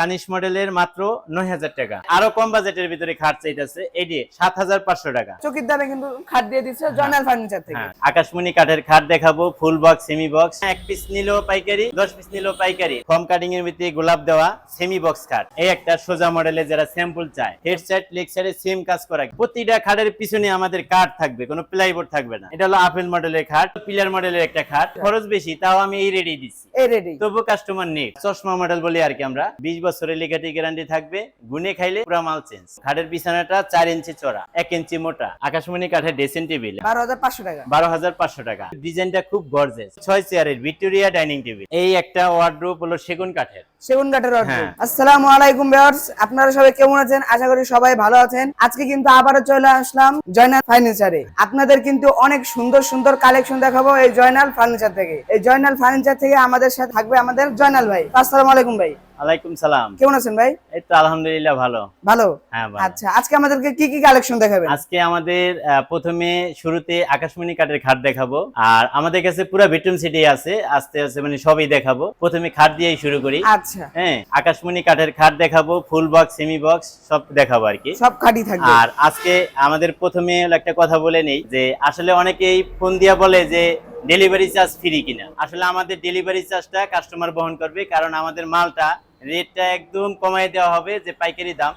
কানিশ মডেলের মাত্র নয় হাজার টাকা। আরও কম বাজেটের ভিতরে খাট চাইতেছে। এটি সাত হাজার পাঁচশো টাকা। চকির দামে কিন্তু খাট দিয়ে দিচ্ছে জয়নাল ফার্নিচার থেকে। হ্যাঁ আকাশমণি কাঠের খাট দেখাবো ফুল বক্স সেমি বক্স এক পিস নিলেও পাইকারি দশ পিস নিলেও পাইকারি। ফর্ম কাটিং এর ভিতরে গোলাপ দেওয়া সেমি বক্স খাট। এই একটা সোজা মডেলে যারা স্যাম্পল চায় হেড সাইড লেগ সাইডে সেম কাজ করা। প্রতিটা খাটের পিছনে আমাদের কাঠ থাকবে কোনো প্লাইবোর্ড থাকবে না। এটা হলো আপেল মডেলের খাট পিলার মডেলের একটা খাট। খরচ বেশি তাও আমি এই রেডি দিচ্ছি। এই রেডি তবু কাস্টমার নেই। চশমা মডেল বলি আর কি আমরা। বিশ বছরের লিগাটি গ্যারান্টি থাকবে গুনে খাইলে পুরো মাল চেঞ্জ খাটের বিছানাটা চার ইঞ্চি চড়া এক ইঞ্চি মোটা। আকাশমণি কাঠের ড্রেসিং টেবিল বারো হাজার পাঁচশো টাকা। বারো হাজার পাঁচশো টাকা। ডিজাইনটা খুব গর্জেস ছয় চেয়ারের ভিক্টোরিয়া ডাইনিং টেবিল এই একটা ওয়ার্ড্রোপ হলো সেগুন কাঠের। সেগুন কাঠের হ্যাঁ। আসসালামু আলাইকুম ভিউয়ার্স আপনারা সবাই কেমন আছেন? আশা করি সবাই ভালো আছেন। আজকে কিন্তু আবারও চলে আসলাম জয়নাল ফার্নিচারে আপনাদের কিন্তু অনেক সুন্দর সুন্দর কালেকশন দেখাবো এই জয়নাল ফার্নিচার থেকে। এই জয়নাল ফার্নিচার থেকে আমাদের সাথে থাকবে আমাদের জয়নাল ভাই। আসসালামু আলাইকুম ভাই। আলাইকুম সালাম। কেমন আছেন ভাই? এই তো আলহামদুলিল্লাহ ভালো। ভালো? হ্যাঁ আচ্ছা আজকে আমাদেরকে কি কি কালেকশন দেখাবেন? আজকে আমাদের প্রথমে শুরুতে আকাশমণি কাঠের খাট দেখাবো। আর আমাদের কাছে পুরো বেডরুম সিটি আছে আস্তে আস্তে মানে সবই দেখাবো। প্রথমে খাট দিয়েই শুরু করি। আচ্ছা। হ্যাঁ আকাশমণি কাঠের খাট দেখাবো ফুল বক্স সেমি বক্স সব দেখাবো আর কি। সব খাটি থাকবে। আর আজকে আমাদের প্রথমে একটা কথা বলে নেই যে আসলে অনেকেই ফোন দিয়া বলে যে ডেলিভারি চার্জ ফ্রি কিনা। আসলে আমাদের ডেলিভারি চার্জটা কাস্টমার বহন করবে কারণ আমাদের মালটা রেটটা একদম কমাই দেওয়া হবে যে পাইকারি দাম।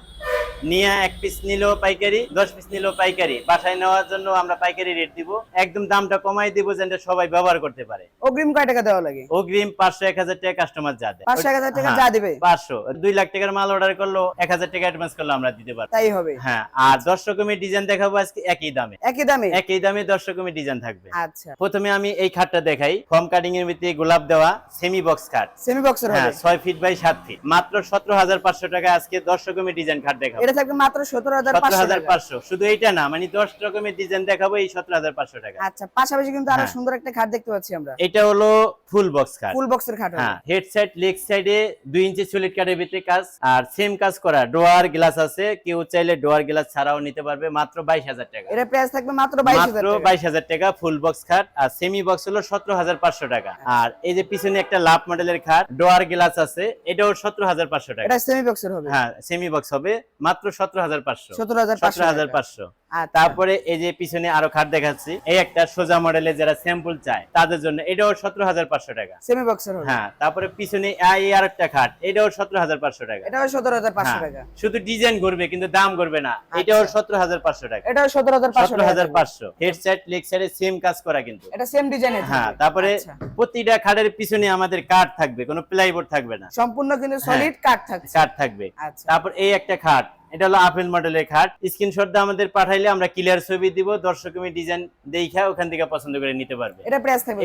নিয়ে এক পিস নিলেও পাইকারি দশ পিস নিলেও পাইকারি। বাসায় নেওয়ার জন্য আমরা পাইকারি রেট দিব। একদম দামটা কমাই দিব যেন সবাই ব্যবহার করতে পারে। অগ্রিম কয় টাকা দেওয়া লাগে? অগ্রিম পাঁচশো এক হাজার টাকা কাস্টমার যা দেয়। পাঁচশো এক হাজার টাকা হ্যাঁ, যা দিবে? পাঁচশো। দুই লাখ টাকার মাল অর্ডার করল এক হাজার টাকা অ্যাডভান্স করল আমরা দিতে পারব। তাই হবে। হ্যাঁ আর দশ রকমের ডিজাইন দেখাবো আজকে একই দামে। একই দামে? একই দামে দশ রকমের ডিজাইন থাকবে। আচ্ছা। প্রথমে আমি এই খাটটা দেখাই। ফর্ম কাটিং এর ভিতরে গোলাপ দেওয়া সেমি বক্স খাট। সেমি বক্সের হ্যাঁ ছয় ফিট বাই সাত ফিট মাত্র সতেরো হাজার পাঁচশো টাকা আজকে দশ রকমের ডিজাইন খাট দেখাবো। থাকবে মাত্র সতেরো হাজার সতেরো পাঁচশো হাজার টাকা পাঁচশো। শুধু এইটা না মানে দশ রকমের ডিজাইন দেখাবো এই সতেরো হাজার পাঁচশো টাকা। আচ্ছা পাশাপাশি কিন্তু আরও হ্যাঁ। সুন্দর একটা খাট দেখতে পাচ্ছি আমরা। এটা হলো ফুল বক্স খাট। ফুল বক্সের খাট হ্যাঁ হেড সাইড লেগ সাইডে দুই ইঞ্চি সলিড কাঠের ভিতরে কাজ। আর সেম কাজ করা ডোয়ার গ্লাস আছে কেউ চাইলে ডোয়ার গ্লাস ছাড়াও নিতে পারবে মাত্র বাইশ হাজার টাকা। এটা প্রাইস থাকবে মাত্র বাইশ হাজার মাত্র বাইশ হাজার টাকা ফুল বক্স খাট। আর সেমি বক্স হলো সতেরো হাজার পাঁচশো টাকা। আর এই যে পিছনে একটা লাভ মডেলের খাট ডোয়ার গ্লাস আছে এটাও সতেরো হাজার পাঁচশো টাকা। এটা সেমি বক্সের হবে। হ্যাঁ সেমি বক্স হবে। মাত্র সতেরো হাজার পাঁচশো। সতেরো হাজার পাঁচশো আচ্ছা। তারপরে এই যে পিছনে আরও খাট দেখাচ্ছি এই একটা সোজা মডেলে যারা স্যাম্পল চায় তাদের জন্য এটাও সতেরো হাজার পাঁচশো টাকা। সেমি বক্সের হ্যাঁ তারপরে পিছনে এই আর একটা খাট এটাও সতেরো হাজার পাঁচশো টাকা। এটাও সতেরো হাজার পাঁচশো হ্যাঁ, টাকা। শুধু ডিজাইন করবে কিন্তু দাম করবে না এটাও আচ্ছা। সতেরো হাজার পাঁচশো টাকা। এটাও সতেরো হাজার সতেরো হাজার পাঁচশো। হেড সাইড লেগ সাইডে সেম কাজ করা কিন্তু। এটা সেম ডিজাইনের হ্যাঁ তারপরে আচ্ছা। প্রতিটা খাটের পিছনে আমাদের কাঠ থাকবে কোনো প্লাইবোর্ড থাকবে না। সম্পূর্ণ কিন্তু হ্যাঁ। সলিড কাঠ থাকছে। কাঠ থাকবে। তারপর এই একটা খাট এটা হলো আপেল মডেলের খাট। স্ক্রিনশট আমাদের পাঠাইলে আমরা ক্লিয়ার ছবি দিব দর্শক ডিজাইন দেখা ওখান থেকে পছন্দ করে নিতে পারবে। এটা প্রাইস থাকবে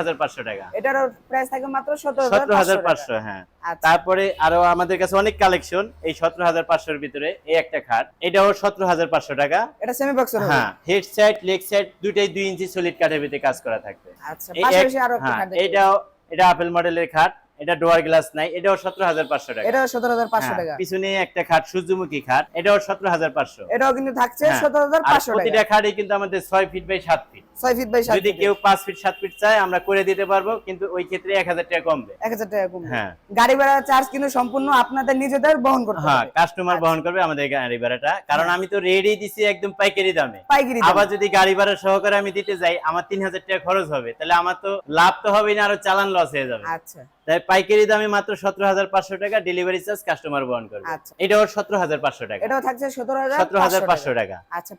হাজার পাঁচশো টাকা। এটারও প্রাইস থাকবে মাত্র সতেরো সতেরো হাজার টাকা। পাঁচশো হ্যাঁ। আচ্ছা। তারপরে আরও আমাদের কাছে অনেক কালেকশন এই সতেরো হাজার পাঁচশোর ভিতরে এই একটা খাট এটাও সতেরো হাজার পাঁচশো টাকা। এটা সেমি বক্স হবে? হ্যাঁ হেড সাইড লেগ সাইড দুইটাই দুই ইঞ্চি সলিড কাঠের ভিতরে কাজ করা থাকবে। আচ্ছা পাশাপাশি আরও একটা হ্যাঁ, খাট এটাও এটা আপেল মডেলের খাট। এটা ডোয়ার গ্লাস নাই এটাও সতেরো হাজার পাঁচশো টাকা। এটাও সতেরো হাজার পাঁচশো হ্যাঁ, টাকা। পিছনে একটা খাট সূর্যমুখী খাট এটাও সতেরো হাজার পাঁচশো। এটাও কিন্তু থাকছে হ্যাঁ, সতেরো হাজার পাঁচশো প্রতিটা খাটে কিন্তু আমাদের ছয় ফিট বাই সাত ফিট ছয় ফিট বাই যদি কেউ ফিট ফিট চায় আমরা করে দিতে পারব কিন্তু ওই ক্ষেত্রে এক হাজার টাকা কমবে। এক হাজার টাকা কমবে। হ্যাঁ। গাড়ি ভাড়া চার্জ কিন্তু সম্পূর্ণ আপনাদের নিজেদের বহন করতে হ্যাঁ কাস্টমার বহন করবে আমাদের গাড়ি ভাড়াটা। কারণ আমি তো রেডি দিছি একদম পাইকারি দামে। পাইকারি আবার যদি গাড়ি ভাড়া সহকারে আমি দিতে যাই আমার তিন হাজার টাকা খরচ হবে। তাহলে আমার তো লাভ তো হবে না আরও চালান লস হয়ে যাবে। আচ্ছা। তাই পাইকারি দামে মাত্র সতেরো হাজার পাঁচশো টাকা ডেলিভারি চার্জ কাস্টমার বহন করবে। আচ্ছা। এটাও সতেরো হাজার পাঁচশো টাকা। এটাও থাকছে সতেরো হাজার সতেরো হাজার পাঁচশো টাকা। আচ্ছা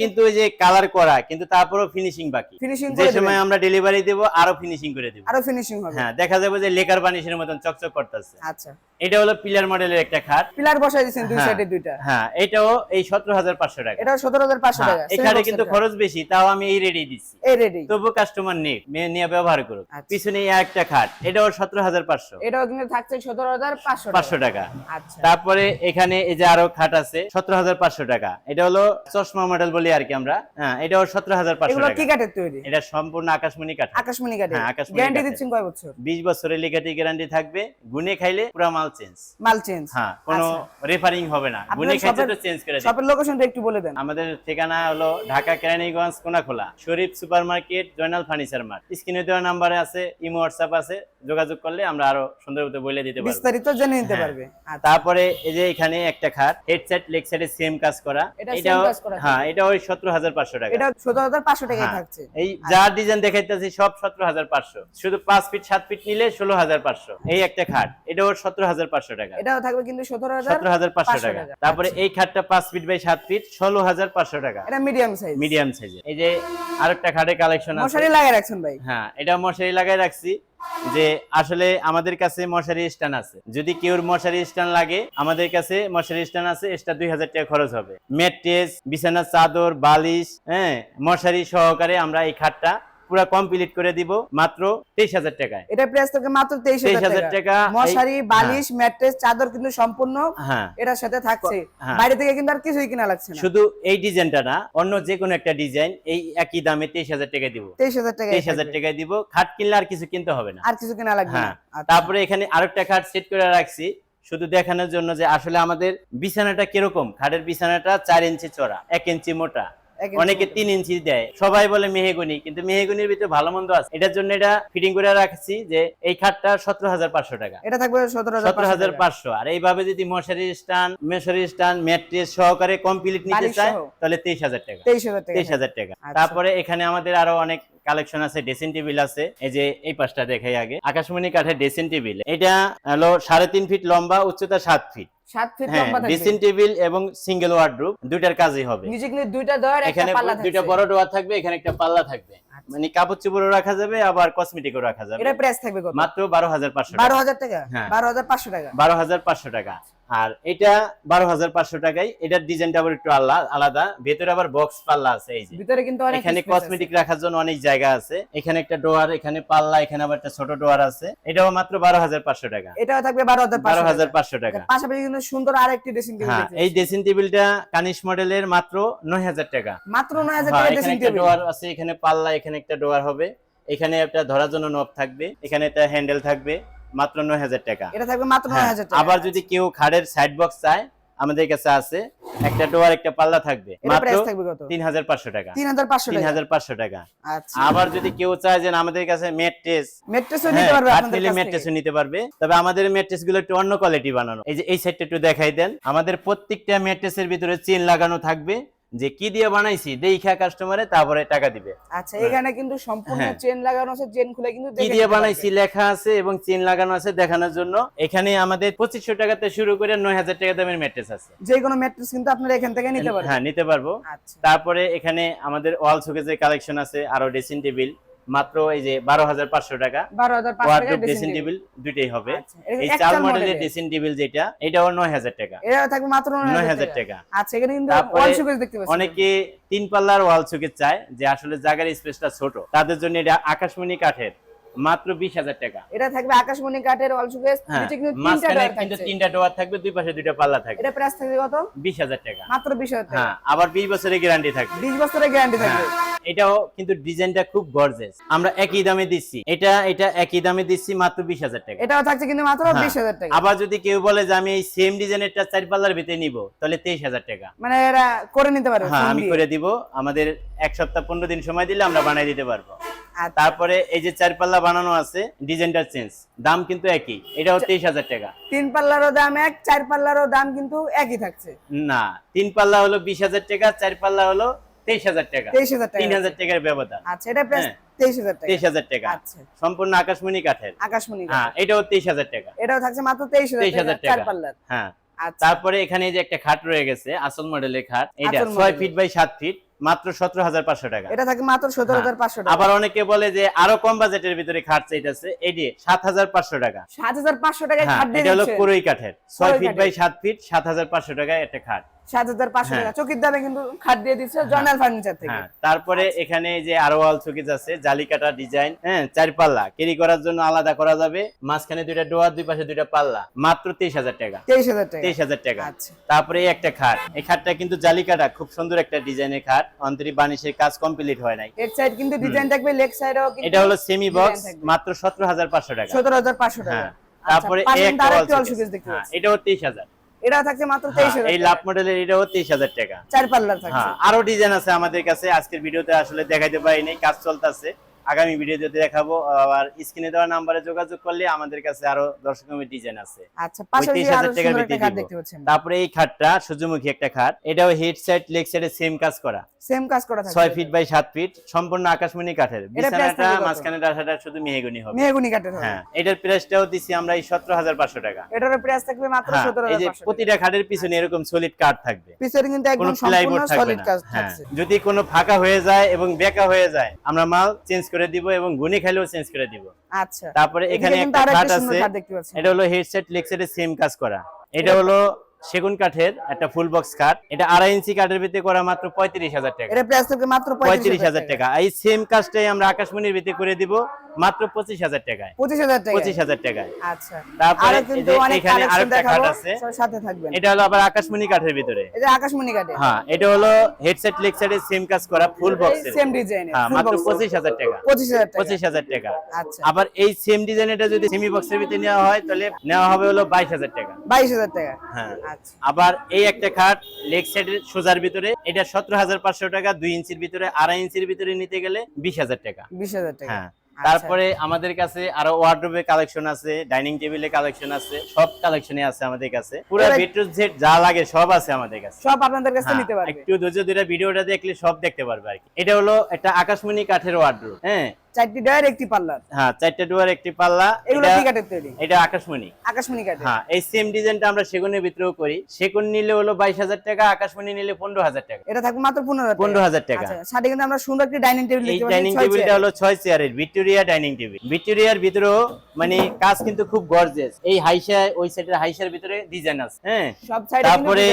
কিন্তু ওই যে কালার করা কিন্তু তারপরেও ফিনিশিং বাকি। ফিনিশিং যে সময় আমরা ডেলিভারি দেব আরও ফিনিশিং করে দেব। আরও ফিনিশিং হবে। হ্যাঁ দেখা যাবে যে লেকার বানিশের মতন চকচক করতেছে। আচ্ছা। এটা হলো পিলার মডেলের একটা খাট। পিলার বসাই দিয়েছেন দুই হ্যাঁ। সাইডে দুইটা। হ্যাঁ এটাও এই সতেরো হাজার পাঁচশো টাকা। এটাও সতেরো হাজার পাঁচশো হ্যাঁ, টাকা এখানে কিন্তু খরচ বেশি তাও আমি এই রেডি দিচ্ছি। এই রেডি তবু কাস্টমার নেই মেয়ে নিয়ে ব্যবহার করুক। আচ্ছা। পিছনে এই একটা খাট এটাও সতেরো হাজার পাঁচশো। এটাও কিন্তু থাকছে সতেরো হাজার পাঁচশো পাঁচশো টাকা। আচ্ছা। তারপরে এখানে এই যে আরও খাট আছে সতেরো হাজার পাঁচশো টাকা। এটা হলো চশমা মডেল বলি আর কি আমরা। হ্যাঁ এটাও সতেরো হাজার পাঁচশো এগুলো টাকা। কি কাঠের তৈরি? এটা সম্পূর্ণ আকাশমণি কাঠ আকাশমণি কাঠের। হ্যাঁ, আকাশমণি গ্যারান্টি দিচ্ছেন কয় বছর? বিশ বছরের লিগাটি গ্যারান্টি থাকবে। গুনে খাইলে পুরো মাল চেঞ্জ মাল চেঞ্জ হ্যাঁ কোনো রেফারিং হবে না। গুনে তো চেঞ্জ করে। শপের লোকেশনটা একটু বলে দেন। আমাদের ঠিকানা হলো Dhaka Keraniganj Konakhola. Sharif super market Joynal furniture mart. স্ক্রিনে দেওয়া নাম্বারে আছে ইমো হোয়াটসঅ্যাপ আছে। যোগাযোগ করলে আমরা আরও সুন্দর মতো বলে দিতে পারব। বিস্তারিত জেনে নিতে হ্যাঁ। পারবে। আচ্ছা। তারপরে এই যে এখানে একটা খাট হেড সাইড লেগ সাইডে সেম কাজ করা। এটা। হ্যাঁ এটা ওই সতেরো হাজার পাঁচশো টাকা। এটা সতেরো হাজার পাঁচশো টাকায় হ্যাঁ, থাকছে। এই যা ডিজাইন দেখাইতেছি সব সতেরো হাজার পাঁচশো। শুধু পাঁচ ফিট সাত ফিট নিলে ষোলো হাজার পাঁচশো। এই একটা খাট। এটা ওর সতেরো হাজার পাঁচশো টাকা। এটাও থাকবে কিন্তু সতেরো হাজার সতেরো হাজার পাঁচশো টাকা। তারপরে। এই খাটটা পাঁচ ফিট বাই সাত ফিট ষোলো হাজার পাঁচশো টাকা। এটা মিডিয়াম সাইজ মিডিয়াম সাইজ এই যে আরেকটা খাটের কালেকশন আছে। মশারি লাগাই রাখছেন ভাই? হ্যাঁ এটা মশারি লাগাই রাখছি। যে আসলে আমাদের কাছে মশারি স্ট্যান্ড আছে। যদি কেউ মশারি স্ট্যান্ড লাগে, আমাদের কাছে মশারি স্ট্যান্ড আছে এটা দুই হাজার টাকা খরচ হবে। ম্যাট্রেস বিছানার চাদর, বালিশ হ্যাঁ মশারি সহকারে আমরা এই খাটটা পুরো কমপ্লিট করে দিব মাত্র তেইশ হাজার টাকায়। এটা প্রাইস থেকে মাত্র তেইশ 23,000 হাজার টাকা। মশারি বালিশ ম্যাট্রেস চাদর কিন্তু সম্পূর্ণ হ্যাঁ। এটার সাথে থাকছে। হ্যাঁ। বাইরে থেকে কিন্তু আর কিছুই কিনা লাগছে না। শুধু এই ডিজাইনটা না অন্য যে কোনো একটা ডিজাইন এই একই দামে তেইশ হাজার টাকায় দিব। তেইশ হাজার টাকা তেইশ হাজার টাকায় দিব। খাট কিনলে আর কিছু কিনতে হবে না। আর কিছু কিনা লাগবে না। হ্যাঁ। আচ্ছা। তারপরে এখানে আরেকটা খাট সেট করে রাখছি শুধু দেখানোর জন্য যে আসলে আমাদের বিছানাটা কীরকম? খাটের বিছানাটা চার ইঞ্চি চড়া এক ইঞ্চি মোটা। অনেকে তিন ইঞ্চি দেয়। সবাই বলে মেহেগুনি কিন্তু মেহেগুনির ভিতরে ভালো মন্দ আছে। এটার জন্য এটা ফিটিং করে রাখছি যে এই খাটটা সতেরো হাজার পাঁচশো টাকা। এটা থাকবে সতেরো হাজার পাঁচশো আর এইভাবে যদি মশারি স্টান মেশারি স্টান ম্যাট্রেস সহকারে কমপ্লিট নিতে চায় তাহলে তেইশ হাজার টাকা। তেইশ হাজার টাকা। তেইশ হাজার টাকা। আচ্ছা। তারপরে এখানে আমাদের আরও অনেক কালেকশন আছে ড্রেসিং টেবিল আছে। এই যে এই পাশটা দেখাই আগে। আকাশমণি কাঠের ড্রেসিং টেবিল। এটা হলো সাড়ে তিন ফিট লম্বা উচ্চতা সাত ফিট। সাত ওয়ার্ড রুম লম্বা থাকবে। ড্রেসিং টেবিল এবং সিঙ্গেল ওয়ার্ড্রোব দুইটার কাজই হবে। দুইটা দেওয়ার একটা এখানে পাল্লা দুইটা বড় ডোয়ার থাকবে এখানে একটা পাল্লা থাকবে। মানে কাপড় চোপড়ও রাখা যাবে আবার কসমেটিকও রাখা যাবে। এটা প্রাইস থাকবে কত? মাত্র বারো হাজার পাঁচশো বারো হাজার টাকা? হ্যাঁ। বারো হাজার পাঁচশো টাকা? বারো হাজার পাঁচশো টাকা। আর এটা বারো হাজার পাঁচশো টাকায় এটার ডিজাইনটা আবার একটু আলাদা আলাদা। ভেতরে আবার বক্স পাল্লা আছে এই যে। ভিতরে কিন্তু অনেক এখানে কসমেটিক রাখার জন্য অনেক জায়গা আছে। এখানে একটা ডোয়ার এখানে পাল্লা এখানে আবার একটা ছোট ডোয়ার আছে। এটাও মাত্র বারো হাজার পাঁচশো টাকা। এটাও থাকবে বারো হাজার বারো হাজার পাঁচশো টাকা। পাশাপাশি কিন্তু সুন্দর আরেকটি ড্রেসিং টেবিল হ্যাঁ এই ড্রেসিং টেবিলটা কানিশ মডেলের মাত্র নয় হাজার টাকা। মাত্র নয় হাজার হ্যাঁ, টাকা ড্রেসিং টেবিল ডোয়ার আছে এখানে পাল্লা এখানে একটা ডোয়ার হবে। এখানে একটা ধরার জন্য নব থাকবে। এখানে একটা হ্যান্ডেল থাকবে মাত্র নয় হাজার টাকা। এটা থাকবে মাত্র নয় হ্যাঁ, হাজার টাকা। আবার যদি কেউ খাড়ের সাইড বক্স চায় আমাদের কাছে আছে। একটা ডোয়ার একটা পাল্লা থাকবে। মাত্র তিন হাজার পাঁচশো টাকা। তিন হাজার পাঁচশো তিন হাজার পাঁচশো টাকা। আচ্ছা। আবার যদি কেউ চায় যে আমাদের কাছে ম্যাট্রেস মেট্রেসও নিতে পারবে আপনাদের নিতে পারবে। তবে আমাদের মেট্রেসগুলো একটু অন্য কোয়ালিটি বানানো। এই যে এই সাইডটা একটু দেখাই দেন। আমাদের প্রত্যেকটা ম্যাট্রেসের ভিতরে চেন লাগানো থাকবে। যে কি দিয়ে বানাইছি দেইখা কাস্টমারে তারপরে টাকা দিবে। আচ্ছা এখানে কিন্তু সম্পূর্ণ হ্যাঁ। চেন লাগানো আছে চেন খুলে কিন্তু কি দিয়ে বানাইছি লেখা আছে এবং চেন লাগানো আছে দেখানোর জন্য। এখানে আমাদের 2500 টাকাতে শুরু করে নয় হাজার টাকা দামের ম্যাট্রেস আছে। যে কোনো ম্যাট্রেস কিন্তু আপনারা এখান থেকে নিতে পারবেন। হ্যাঁ নিতে পারব। আচ্ছা। তারপরে এখানে আমাদের ওয়াল শোকেজের কালেকশন আছে আরও ড্রেসিং টেবিল মাত্র এই যে বারো হাজার পাঁচশো টাকা। ড্রেসিং টেবিল দুইটাই হবে। আচ্ছা, এই চার মডেলের। ড্রেসিং টেবিল যেটা এটাও নয় হাজার টাকা। এটা থাকবে মাত্র নয় হাজার টাকা। আচ্ছা এখানে কিন্তু ওয়াল শোকেস দেখতে পাচ্ছেন অনেকে তিন পাল্লার ওয়াল চুকে চায় যে আসলে জায়গার স্পেসটা ছোট। তাদের জন্য এটা আকাশমণি কাঠের। মাত্র বিশ হাজার টাকা। এটা থাকবে আকাশমণি কাঠের হ্যাঁ কিন্তু তিনটা ডোর থাকবে দুই পাশে দুইটা পাল্লা থাকবে। এটা প্রাইস থাকবে কত? বিশ হাজার টাকা। মাত্র টাকা। হ্যাঁ আবার বিশ বছরের গ্যারান্টি থাকবে। বিশ বছরের গ্যারান্টি থাকবে। হ্যাঁ, এটাও কিন্তু ডিজাইনটা খুব গর্জেস আমরা একই দামে দিচ্ছি। এটা এটা একই দামে দিচ্ছি মাত্র বিশ হাজার টাকা। এটাও থাকছে কিন্তু মাত্র হ্যাঁ। বিশ হাজার টাকা। আবার যদি কেউ বলে যে আমি এই সেম ডিজাইনেরটা চার পাল্লার ভিতরে নিব তাহলে তেইশ হাজার টাকা। মানে এরা করে নিতে পারবে হ্যাঁ আমি করে দিব। আমাদের এক সপ্তাহ পনেরো দিন সময় দিলে আমরা বানাই দিতে পারব। তারপরে এই যে চার পাল্লা বানানো আছে ডিজাইনটা চেঞ্জ। দাম কিন্তু একই। এটাও তেইশ হাজার টাকা। তিন পাল্লারও দাম এক চার পাল্লারও দাম কিন্তু একই থাকছে। না তিন পাল্লা হলো বিশ হাজার টাকা চার পাল্লা হলো তেইশ হাজার টাকা। তেইশ হাজার তিন হাজার টাকার ব্যবধান। আচ্ছা এটা হ্যাঁ। তেইশ হাজার টাকা। আচ্ছা। সম্পূর্ণ আকাশমণি কাঠের। আকাশমণি হ্যাঁ এটাও তেইশ হাজার টাকা। এটাও থাকছে মাত্র তেইশ হাজার টাকা। হ্যাঁ। আচ্ছা। তারপরে এখানে যে একটা খাট রয়ে গেছে আসল মডেলের খাট। এটা ছয় ফিট বাই সাত ফিট। মাত্র সতেরো হাজার পাঁচশো টাকা। এটা থাকে মাত্র সতেরো হাজার পাঁচশো টাকা। হ্যাঁ। আবার অনেকে বলে যে আরও কম বাজেটের ভিতরে খাট চাইতেছে এটি সাত হাজার পাঁচশো টাকা। সাত হাজার পাঁচশো টাকায় হ্যাঁ এটা হলো দিচ্ছে। কাঠের। ছয় ফিট বাই সাত ফিট সাত হাজার পাঁচশো টাকা একটা খাট। হ্যাঁ। থেকে। হ্যাঁ তারপরে এখানে যে আরও ওয়াল শোকেজ আছে জালি কাটা ডিজাইন হ্যাঁ চার পাল্লা ক্যারি করার জন্য আলাদা করা যাবে মাঝখানে দুইটা ডোয়ার দুই পাশে দুইটা পাল্লা মাত্র তেইশ হাজার টাকা। তেইশ হাজার টাকা। তেইশ হাজার টাকা। আচ্ছা। তারপরে একটা খাট এই খাটটা কিন্তু জালি কাটা খুব সুন্দর একটা ডিজাইনের খাট অন্তরি বানিশের কাজ কমপ্লিট হয় নাই। এর সাইড কিন্তু ডিজাইন থাকবে লেগ সাইডেও এটা হলো সেমি বক্স মাত্র সতেরো হাজার পাঁচশো টাকা। সতেরো হাজার পাঁচশো টাকা। হ্যাঁ আচ্ছা, তারপরে হ্যাঁ, পাচ্ছি। এটাও তেইশ হাজার। এটা থাকছে মাত্র তেইশ হ্যাঁ, হাজার এই লাভ মডেলের এটাও হাজার টাকা। চার পাল্লার থাকছে। হ্যাঁ আরও ডিজাইন আছে আমাদের কাছে। আজকের ভিডিওতে আসলে দেখাইতে পারিনি কাজ চলতেছে। আগামী ভিডিওতে দেখাবো আর স্ক্রিনে দেওয়া নাম্বারে যোগাযোগ করলে আমাদের কাছে আরও রকমের ডিজাইন আছে। আচ্ছা ওই পাশাপাশি তেইশ আরও হাজার টাকার ভিতরে দেখতে পাচ্ছেন। তারপরে এই খাটটা সূর্যমুখী একটা খাট। এটাও হেড সাইড লেগ সাইডে সেম কাজ করা। সেম কাজ করা থাকবে। ছয় ফিট বাই সাত ফিট সম্পূর্ণ আকাশমণি কাঠের। বিছানাটা? মাঝখানে ডাসাটা শুধু মেহগুনি হবে। মেহগুনি কাঠের হ্যাঁ এটার প্রাইসটাও দিছি আমরা এই সতেরো হাজার পাঁচশো টাকা। এটার প্রাইস থাকবে মাত্র হ্যাঁ এই যে প্রতিটা খাটের পিছনে এরকম সলিড কাঠ থাকবে। পিছনে কিন্তু একদম সম্পূর্ণ সলিড কাজ হ্যাঁ থাকছে। যদি কোনো ফাঁকা হয়ে যায় এবং বেকা হয়ে যায় আমরা মাল চেঞ্জ করে দিব এবং গুনি খেলেও চেঞ্জ করে দিব। আচ্ছা। তারপরে এখানে একটা কাট খাট আছে। এটা হলো হেডসেট লেগসেটের সেম কাজ করা। এটা হলো সেগুন কাঠের একটা ফুল বক্স কাঠ এটা আড়াই ইঞ্চি কাঠের ভিতরে করা মাত্র পঁয়ত্রিশ হাজার টাকা। এটা প্রাইস মাত্র পঁয়ত্রিশ হাজার টাকা। এই সেম কাজটাই আমরা আকাশমণির ভিতরে করে দিব। মাত্র পঁচিশ হাজার টাকায়। পঁচিশ হাজার টাকা পঁচিশ হাজার টাকায়। আচ্ছা। তারপরে এখানে আরেকটা খাট আছে। সাথে থাকবেন। এটা হলো আবার আকাশমণি কাঠের ভিতরে। এটা আকাশমণি কাঠে। হ্যাঁ এটা হলো হেডসেট লেগসেটের সেম কাজ করা ফুল বক্স সেম ডিজাইন হ্যাঁ মাত্র পঁচিশ হাজার টাকা। পঁচিশ হাজার টাকা। পঁচিশ হাজার টাকা। আচ্ছা। আবার এই সেম ডিজাইন এটা যদি সেমি বক্সের ভিতরে নেওয়া হয় তাহলে নেওয়া হবে হলো বাইশ হাজার টাকা। বাইশ হাজার টাকা। হ্যাঁ। আচ্ছা। আবার এই একটা খাট লেগ সাইডের সোজার ভিতরে এটা সতেরো হাজার পাঁচশো টাকা দুই ইঞ্চির ভিতরে আড়াই ইঞ্চির ভিতরে নিতে গেলে বিশ হাজার টাকা। বিশ হাজার টাকা। হ্যাঁ। তারপরে আমাদের কাছে আরও ওয়ার্ড্রোবে কালেকশন আছে ডাইনিং টেবিলে কালেকশন আছে সব কালেকশনে আছে আমাদের কাছে। পুরো বেডরুম সেট যা লাগে সব আছে আমাদের কাছে। সব আপনাদের কাছে হ্যাঁ, নিতে পারবে। একটু ধৈর্য ধরে ভিডিওটা দেখলে সব দেখতে পারবে আর কি। এটা হলো একটা আকাশমণি কাঠের ওয়ার্ড্রোব হ্যাঁ? চারটি ডয়ার একটি পাল্লার। হ্যাঁ চারটে ডুয়ার একটি পাল্লা এগুলো কি কাঠের তৈরি? এটা আকাশমণি। আকাশমণি কাঠের। হ্যাঁ এই সেম ডিজাইনটা আমরা সেগুনের ভিতরেও করি। সেগুন নিলে হলো বাইশ হাজার টাকা আকাশমণি নিলে পনেরো হাজার টাকা। এটা থাকবে মাত্র পনেরো হাজার পনেরো হাজার টাকা। আচ্ছা সাথে কিন্তু আমরা সুন্দর একটি ডাইনিং টেবিল এই ডাইনিং টেবিলটা। হলো ছয় চেয়ারের ভিক্টোরিয়া ডাইনিং টেবিল ভিক্টোরিয়ার ভিতরেও মানে কাজ কিন্তু খুব গর্জেস এই হাইসা ওই সাইডের হাইসার ভিতরে ডিজাইন আছে হ্যাঁ? সব সাইডে তারপরে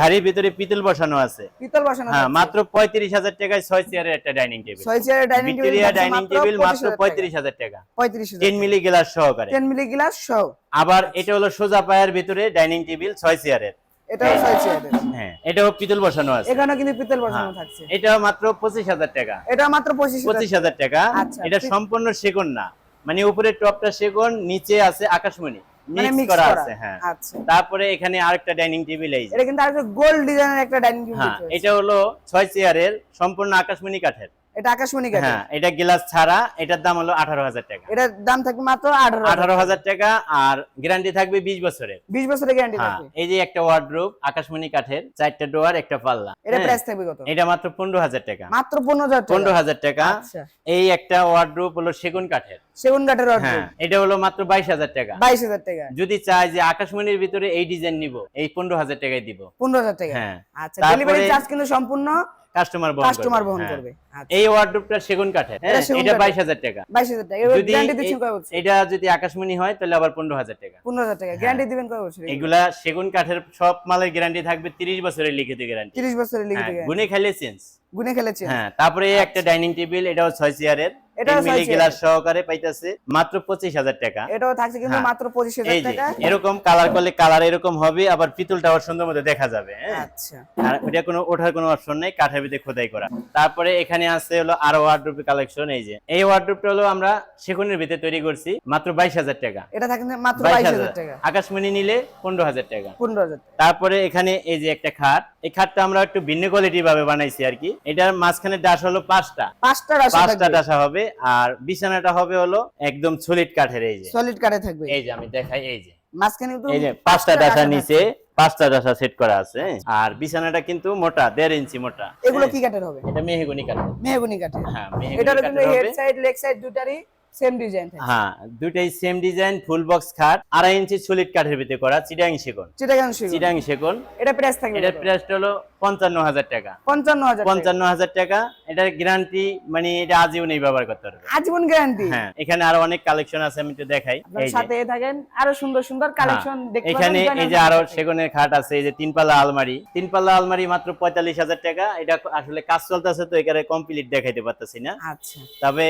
গাড়ির ভিতরে পিতল বসানো আছে। পিতল বসানো হ্যাঁ মাত্র পঁয়ত্রিশ হাজার টাকায় ছয় চেয়ারের একটা ডাইনিং টেবিল ছয় চেয়ারের ডাইনিং টেবিল ডাইনিং টেবিল মাত্র পঁয়ত্রিশ হাজার টাকা। পঁয়ত্রিশ হাজার টেন মিলি গ্লাস সহকারে। টেন মিলি গ্লাস সহ। আবার এটা হলো সোজা পায়ের ভিতরে ডাইনিং টেবিল ছয় চেয়ারের। এটা ছয় চেয়ারের। হ্যাঁ এটাও পিতল বসানো আছে। এখানে কিন্তু পিতল বসানো হ্যাঁ, থাকছে। এটাও মাত্র পঁচিশ হাজার টাকা। এটা মাত্র পঁচিশ হাজার। পঁচিশ হাজার টাকা। আচ্ছা, এটা সম্পূর্ণ সেগুন না। মানে উপরে টপটা সেগুন নিচে আছে আকাশমণি। মানে মিক্স করা আছে হ্যাঁ। আচ্ছা। তারপরে এখানে আরেকটা ডাইনিং টেবিল এই যে। এটা কিন্তু আরেকটা গোল্ড ডিজাইনের একটা ডাইনিং টেবিল হ্যাঁ এটা হলো ছয় চেয়ারের সম্পূর্ণ আকাশমণি কাঠের। এটা আকাশমণি কাঠের হ্যাঁ এটা গ্লাস ছাড়া এটার দাম হলো আঠারো হাজার টাকা। এটার দাম থাকবে মাত্র আঠারো আঠারো হাজার টাকা আর গ্যারান্টি থাকবে বিশ বছরের। বিশ বছরের গ্যারান্টি হ্যাঁ থাকবে। এই যে একটা ওয়ার্ড্রোব আকাশমণি কাঠের চারটা ডোয়ার একটা পাল্লা। এটা হ্যাঁ, প্রাইস থাকবে কত? এটা মাত্র পনেরো হাজার টাকা। মাত্র পনেরো হাজার টাকা। পনেরো হাজার টাকা। আচ্ছা। এই একটা ওয়ার্ড্রোব হলো সেগুন কাঠের। সেগুন কাঠের হ্যাঁ এটা হলো মাত্র বাইশ হাজার টাকা। বাইশ হাজার টাকা। যদি চাই যে আকাশমণির ভিতরে এই ডিজাইন নিব এই পনেরো হাজার টাকায় দিব। পনেরো হাজার টাকা। হ্যাঁ আচ্ছা ডেলিভারি চার্জ কিন্তু সম্পূর্ণ কাস্টমার বহন কাস্টমার বহন হ্যাঁ। করবে। আচ্ছা। এই ওয়ার্ডরোবটা সেগুন কাঠের। হ্যাঁ এটা সেগুন এটা কাঠের। বাইশ হাজার টাকা। বাইশ হাজার টাকা। এবার যদি গ্যারান্টি দিচ্ছেন কয় বছর? এটা যদি আকাশমণি হয় তাহলে আবার পনেরো হাজার টাকা। পনেরো হাজার টাকা। গ্যারান্টি দিবেন কয় বছর এগুলা সেগুন কাঠের সব মালের গ্যারান্টি থাকবে তিরিশ বছরের লিখিত গ্যারান্টি তিরিশ বছরের লিখিত হ্যাঁ গ্যারান্টি গুনে খেলে চেঞ্জ। গুনে খেলেছে হ্যাঁ তারপরে একটা ডাইনিং টেবিল এটাও ছয় চেয়ারের এটাও মিলি গ্লাস সহকারে পাইতেছে মাত্র পঁচিশ হাজার টাকা। এটাও থাকছে কিন্তু হ্যাঁ। মাত্র পঁচিশ হাজার এই যে টাকা। এরকম কালার করলে কালার এরকম হবে আবার পিতলটাও সুন্দর মতো দেখা যাবে হ্যাঁ। আচ্ছা। আর ওটা কোনো ওঠার কোনো অপশন নেই কাঠের ভিতরে খোদাই করা। তারপরে এখানে আছে হলো আরও ওয়ার্ড্রোপ কালেকশন এই যে। এই ওয়ার্ড্রোপটা হলো আমরা সেগুনের ভিতরে তৈরি করছি মাত্র বাইশ হাজার টাকা। এটা থাকে মাত্র বাইশ বাইশ হাজার হাজার টাকা। আকাশমণি নিলে পনেরো হাজার টাকা। পনেরো হাজার টাকা। তারপরে এখানে এই যে একটা খাট এই খাটটা আমরা একটু ভিন্ন কোয়ালিটি ভাবে বানাইছি আর কি। এটার মাঝখানে ডাস হলো পাঁচটা। পাঁচটা রাশি পাঁচটা ডাসা হবে আর বিছানাটা হবে হলো একদম সলিড কাঠের এই যে। সলিড কাঠে থাকবে। এই যে আমি দেখাই এই যে। মাঝখানে এই যে পাঁচটা ডাসা নিচে পাঁচটা ডাসা সেট করা আছে আর বিছানাটা কিন্তু মোটা দেড় ইঞ্চি মোটা। এগুলো হ্যাঁ, কি কাঠের হবে? এটা মেহগুনি কাঠের। মেহগুনি কাঠের। হ্যাঁ মেহগুনি এটারও কাঠের হেড সাইড লেগ সাইড দুটারই সেম ডিজাইন হ্যাঁ দুটাই সেম ডিজাইন ফুল বক্স খাট আড়াই ইঞ্চি সলিড কাঠের ভিতরে করা চিটাং সেগুন। চিটাগাং শিখো চিটাং সেগুন। এটা প্রাইস থাকবে? প্রাইসটা হলো পঞ্চান্ন হাজার টাকা। পঞ্চান্ন হাজার পঞ্চান্ন হাজার টাকা। এটার গ্যারান্টি মানে এটা আজীবন এই ব্যবহার করতে পারবে। আজীবন গ্যারান্টি হ্যাঁ এখানে আরও অনেক কালেকশন আছে আমি একটু দেখাই। সাথে থাকেন আরও সুন্দর সুন্দর কালেকশন হ্যাঁ, দেখতে এখানে এই যে আরও সেগুনের খাট আছে এই যে তিন পাল্লা আলমারি। তিন পাল্লা আলমারি মাত্র পঁয়তাল্লিশ হাজার টাকা। এটা আসলে কাজ চলতেছে তো এখানে কমপ্লিট দেখাইতে পারতেছি না। আচ্ছা। তবে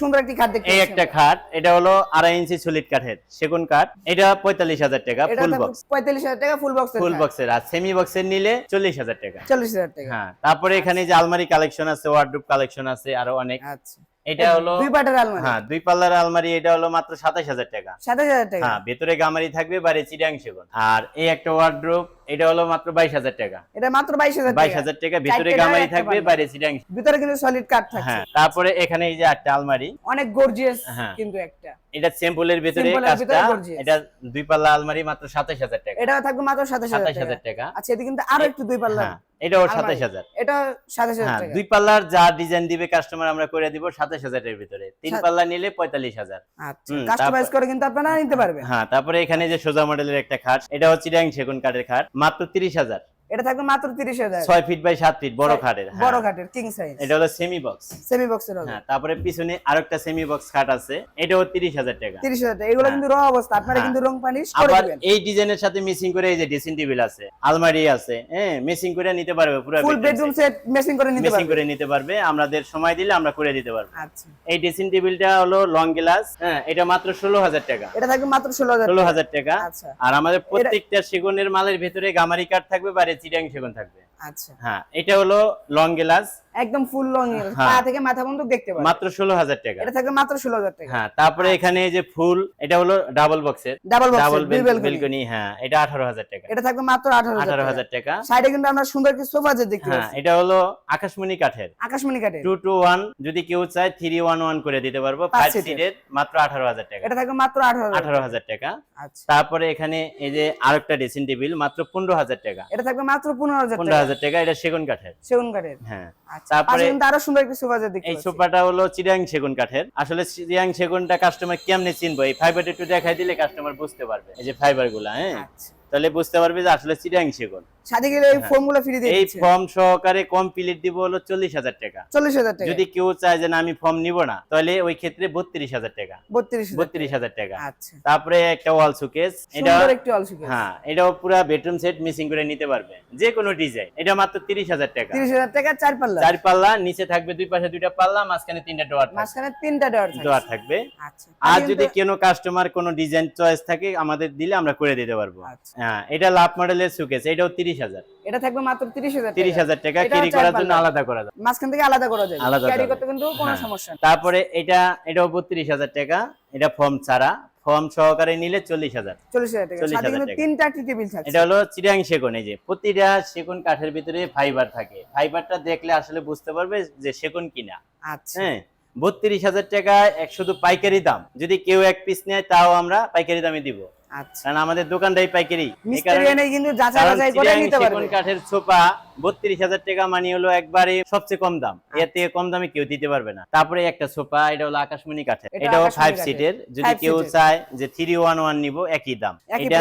সুন্দর একটি খাট এই একটা খাট এটা হলো আড়াই ইঞ্চি সলিড কাঠের সেগুন কাঠ এটা পঁয়তাল্লিশ হাজার টাকা ফুল বক্স পঁয়তাল্লিশ হাজার টাকা ফুল বক্স ফুল বক্সের আর সেমি বক্সের নিলে চল্লিশ হাজার টাকা। চল্লিশ হাজার টাকা। হ্যাঁ তারপরে এখানে যে আলমারি কালেকশন আছে ওয়ার্ডরোব কালেকশন আছে আরও অনেক। আচ্ছা। এটা হলো দুই পাটের আলমারি? হ্যাঁ দুই পাল্লার আলমারি এটা হলো মাত্র সাতাশ হাজার টাকা। সাতাশ হাজার টাকা। হ্যাঁ ভেতরে গামারি থাকবে বাইরে চিরাং সেগুন। আর এই একটা ওয়ার্ডরোব এটা হলো মাত্র বাইশ হাজার টাকা। এটা মাত্র বাইশ হাজার বাইশ টাকা হাজার টাকা ভেতরে গামারি থাকবে বাইরে ভিতরে কিন্তু সলিড হ্যাঁ তারপরে এখানে এই যে একটা আলমারি। অনেক গর্জিয়াস। কিন্তু একটা। এটা সিম্পলের ভেতরে এর কাজটা এটা দুই পাল্লা আলমারি মাত্র সাতাশ হাজার টাকা। এটা থাকবে মাত্র সাতাশ হাজার সাতাশ টাকা হাজার টাকা। আচ্ছা এদিকে কিন্তু আরও একটু দুই পাল্লা হ্যাঁ এটাও আলমারি। সাতাশ হাজার। এটা সাতাশ হাজার হ্যাঁ টাকা। দুই পাল্লার যা ডিজাইন দিবে কাস্টমার আমরা করে দিব সাতাশ হাজারের ভিতরে। তিন পাল্লা নিলে পঁয়তাল্লিশ হাজার। আচ্ছা কাস্টমাইজ করে কিন্তু আপনারা নিতে পারবেন। হ্যাঁ তারপরে এখানে যে সোজা মডেলের একটা খাট এটা হচ্ছে চিরাং সেগুন কাঠের খাট। মাত্র তিরিশ হাজার। এটা থাকবে মাত্র তিরিশ হাজার। ছয় ফিট বাই সাত ফিট বড় খাটের হ্যাঁ। বড় কাঠের কিং সাইজ এটা হলো সেমি বক্স সেমি বক্সের হবে। হ্যাঁ তারপরে পিছনে আরেকটা সেমি বক্স খাট আছে এটাও তিরিশ হাজার টাকা। তিরিশ হাজার টাকা এগুলো হ্যাঁ। কিন্তু র অবস্থা আপনারা হ্যাঁ। কিন্তু রং করে আবার এই ডিজাইনের সাথে মিসিং করে এই যে ড্রেসিং টেবিল আছে আলমারি আছে হ্যাঁ মিসিং করে নিতে পারবে পুরো ফুল বেডরুম সেট মেসিং করে নিতে মিসিং করে নিতে পারবে আমাদের সময় দিলে আমরা করে দিতে পারব। আচ্ছা। এই ড্রেসিং টেবিলটা হলো লং গ্লাস হ্যাঁ এটা মাত্র ষোলো হাজার টাকা। এটা থাকবে মাত্র ষোলো হাজার ষোলো হাজার টাকা। আচ্ছা। আর আমাদের প্রত্যেকটা সেগুনের মালের ভেতরে গামারি কাঠ থাকবে বাইরে চিটাং সেগুন থাকবে। আচ্ছা। হ্যাঁ এটা হলো লং গ্লাস একদম ফুল লং হ্যাঁ। পা থেকে মাথা পর্যন্ত দেখতে পাবেন মাত্র ষোলো হাজার টাকা। এটা থাকবে মাত্র ষোলো হাজার টাকা। হ্যাঁ তারপরে এখানে এই যে ফুল এটা হলো ডাবল বক্সের ডাবল ডাবল বক্স বেলকনি হ্যাঁ এটা আঠারো হাজার টাকা। এটা থাকবে মাত্র আঠারো আঠারো হাজার হাজার টাকা। সাইডে কিন্তু আমরা সুন্দর কিছু সোফা সেট দেখতে হ্যাঁ এটা হলো আকাশমণি কাঠের। আকাশমণি কাঠের। টু টু ওয়ান যদি কেউ চায় থ্রি ওয়ান ওয়ান করে দিতে পারব। পাঁচ ফাইভ সিটের। সিটের মাত্র আঠারো হাজার টাকা। এটা থাকবে মাত্র আঠারো হাজার আঠারো হাজার টাকা। আচ্ছা। তারপরে এখানে এই যে আরেকটা ড্রেসিং টেবিল মাত্র পনেরো হাজার টাকা। এটা থাকবে মাত্র পনেরো হাজার পনেরো টাকা। হাজার টাকা এটা সেগুন কাঠের। সেগুন কাঠের। হ্যাঁ। আচ্ছা। তারপরে- আরও সুন্দর একটি সোফা সেট দেখতে এই সোফাটা হলো চিরাং সেগুন কাঠের। আসলে চিরাং সেগুনটা কাস্টমার কেমনে চিনবো? এই ফাইবার একটু দেখাই দিলে কাস্টমার বুঝতে পারবে। এই যে ফাইবারগুলা হ্যাঁ? আচ্ছা। তাহলে বুঝতে পারবে যে আসলে চিরাং সেগুন। সাথে গেলে এই ফোম ফ্রি দিয়ে হ্যাঁ। এই ফর্ম সহকারে কমপ্লিট দিব হলো চল্লিশ হাজার টাকা। চল্লিশ হাজার টাকা। যদি কেউ চায় যে না আমি ফর্ম নিব না তাহলে ওই ক্ষেত্রে বত্রিশ হাজার টাকা। বত্রিশ হাজার বত্রিশ হাজার টাকা। আচ্ছা। তারপরে একটা ওয়াল সুকেস এটা সুন্দর একটি অলসুকে হ্যাঁ এটাও পুরো বেডরুম সেট মিসিং করে নিতে পারবে। যে কোনো ডিজাইন এটা মাত্র তিরিশ হাজার টাকা। তিরিশ হাজার টাকা চার পাল্লা। চার পাল্লা নিচে থাকবে দুই পাশে দুইটা পাল্লা মাঝখানে তিনটা ডোয়ার থাকবে। মাঝখানে তিনটা ডোর ডোয়ার থাকবে। আচ্ছা। আর যদি কোনো কাস্টমার কোনো ডিজাইন চয়েস থাকে আমাদের দিলে আমরা করে দিতে পারব। আচ্ছা। হ্যাঁ এটা লাভ মডেলের সুকেস এটাও তিরিশ হাজার। এটা থাকবে মাত্র তিরিশ হাজার তিরিশ হাজার টাকা এটাও ক্যারি চার করার জন্য আলাদা করা যাবে। মাঝখান থেকে আলাদা করা যাবে। আলাদা ক্যারি করতে কিন্তু কোনো হ্যাঁ। সমস্যা তারপরে এটা এটাও বত্রিশ হাজার টাকা। এটা ফর্ম ছাড়া। ফর্ম সহকারে নিলে চল্লিশ হাজার। চল্লিশ হাজার টাকা। 40,000 সাথে কিন্তু টাকা। তিনটা একটি টেবিল থাকছে। এটা হলো চিরাং সেগুন এই যে প্রতিটা সেগুন কাঠের ভিতরে ফাইবার থাকে। ফাইবারটা দেখলে আসলে বুঝতে পারবে যে সেগুন কিনা। আচ্ছা। হ্যাঁ। বত্রিশ হাজার টাকা এক শুধু পাইকারি দাম। যদি কেউ এক পিস নেয় তাও আমরা পাইকারি দামে দিব। আচ্ছা। কারণ আমাদের দোকানটাই পাইকারি। মিস্ত্রি এনে কিন্তু যাচাই যাচাই বাছাই করে নিতে পারবে। কাঠের সোফা বত্রিশ হাজার টাকা মানে হলো একবারে সবচেয়ে কম দাম। এর থেকে কম দামে কেউ দিতে পারবে না। তারপরে একটা সোফা এটা হলো আকাশমণি কাঠের। এটাও ফাইভ সিটের যদি কেউ চায় যে থ্রি ওয়ান ওয়ান নিবো একই দাম। এটা।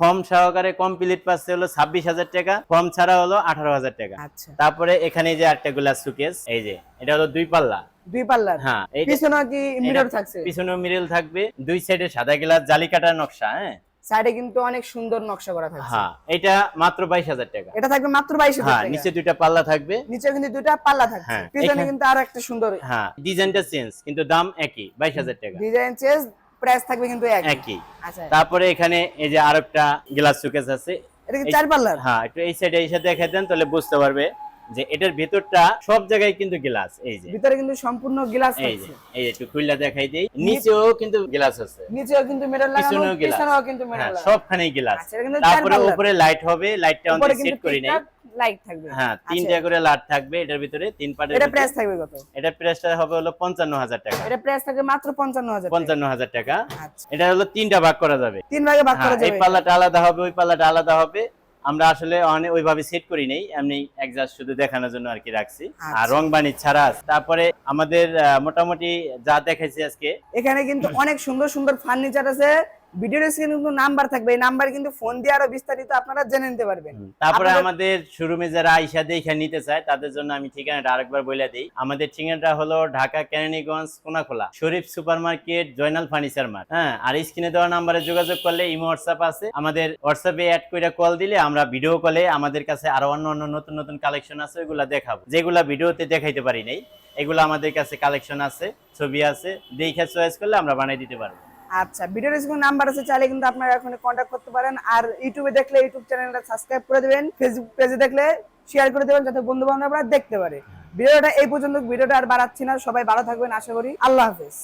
ফর্ম সহকারে কমপ্লিট পাচ্ছে হলো ছাব্বিশ হাজার টাকা। ফর্ম ছাড়া হলো আঠারো হাজার টাকা। আচ্ছা। তারপরে এখানে যে একটা গ্লাস সুকেস এই যে এটা হলো দুই পাল্লা। দুই পাল্লার? হ্যাঁ পিছনে কি মিরর থাকছে? পিছনেও মিরেল থাকবে। দুই সাইডে সাদা গ্লাস জালি কাটার নকশা হ্যাঁ? সাইডে কিন্তু অনেক সুন্দর নকশা করা থাকছে। হ্যাঁ এটা মাত্র বাইশ হাজার টাকা। এটা থাকবে মাত্র হ্যাঁ নিচে দুইটা পাল্লা থাকবে। নিচে কিন্তু দুইটা পাল্লা থাকছে। হ্যাঁ, পিছনে কিন্তু আরও একটা সুন্দর হ্যাঁ ডিজাইনটা চেঞ্জ কিন্তু দাম একই বাইশ হাজার টাকা। ডিজাইন চেঞ্জ প্রাইস থাকবে কিন্তু এক একই। আচ্ছা। তারপরে এখানে এই যে আরেকটা গ্লাস সুকেস আছে। এটা কি চার পাল্লার? হ্যাঁ একটু এই সাইডে এই সাইডে দেখে দেন তাহলে বুঝতে পারবে। যে এটার ভেতরটা সব জায়গায় কিন্তু গ্লাস এই যে। ভিতরে কিন্তু সম্পূর্ণ গ্লাস এই যে এই যে একটু খুললা দেখাই দেই। নিচেও কিন্তু গ্লাস আছে। নিচেও কিন্তু মিরর লাগানো পিছনেও কিন্তু মিরর হ্যাঁ লাগানো। সবখানেই গ্লাস। আচ্ছা, তারপরে উপরে লাইট হবে লাইটটা আমাদের সেট করি নাই। লাইট থাকবে। হ্যাঁ আচ্ছা, তিনটা করে লাইট থাকবে এটার ভিতরে তিন পার্টের এটা। প্রাইস থাকবে কত? এটা প্রাইসটা হবে হলো পঞ্চান্ন হাজার টাকা। এটা প্রাইস থাকবে মাত্র পঞ্চান্ন হাজার টাকা। আচ্ছা। এটা হলো তিনটা ভাগ করা যাবে। তিন ভাগে ভাগ হ্যাঁ, করা এই পাল্লাটা আলাদা হবে ওই পাল্লাটা আলাদা হবে। আমরা আসলে অনেক ওইভাবে সেট করি নেই এমনি একজাস্ট শুধু দেখানোর জন্য আর কি রাখছি। আচ্ছা। আর রং বানি ছাড়া তারপরে আমাদের মোটামুটি যা দেখাইছি আজকে। এখানে কিন্তু অনেক সুন্দর সুন্দর ফার্নিচার আছে। ভিডিওর স্ক্রিনে কিন্তু নাম্বার থাকবে। এই নাম্বার কিন্তু ফোন দিয়ে আরও বিস্তারিত আপনারা জেনে নিতে পারবেন। তারপরে আমাদের শোরুমে যারা আইসা দেখে নিতে চায় তাদের জন্য আমি ঠিকানাটা আরেকবার বলে দিই। আমাদের ঠিকানাটা হলো Dhaka Keraniganj Konakhola Sharif super market Joynal furniture mart. হ্যাঁ আর স্ক্রিনে দেওয়া নাম্বারে যোগাযোগ করলে ইমো হোয়াটসঅ্যাপ আছে। আমাদের হোয়াটসঅ্যাপে অ্যাড করে কল দিলে আমরা ভিডিও কলে আমাদের কাছে আরও অন্য অন্য নতুন নতুন কালেকশন আছে ওগুলা দেখাবো। যেগুলা ভিডিওতে দেখাইতে পারি নাই এগুলো আমাদের কাছে কালেকশন আছে ছবি আছে। দেখে চয়েস করলে আমরা বানিয়ে দিতে পারব। আচ্ছা ভিডিওর স্ক্রিনে নাম্বার আছে, চাইলে কিন্তু আপনারা এখন কন্ট্যাক্ট করতে পারেন। আর ইউটিউবে দেখলে, ইউটিউব চ্যানেলটা সাবস্ক্রাইব করে দেবেন। ফেসবুক পেজে দেখলে শেয়ার করে দেবেন, যাতে বন্ধু বান্ধবরা দেখতে পারে। ভিডিওটা এই পর্যন্ত, ভিডিওটা আর বাড়াচ্ছি না। সবাই ভালো থাকবেন, আশা করি। আল্লাহ হাফেজ।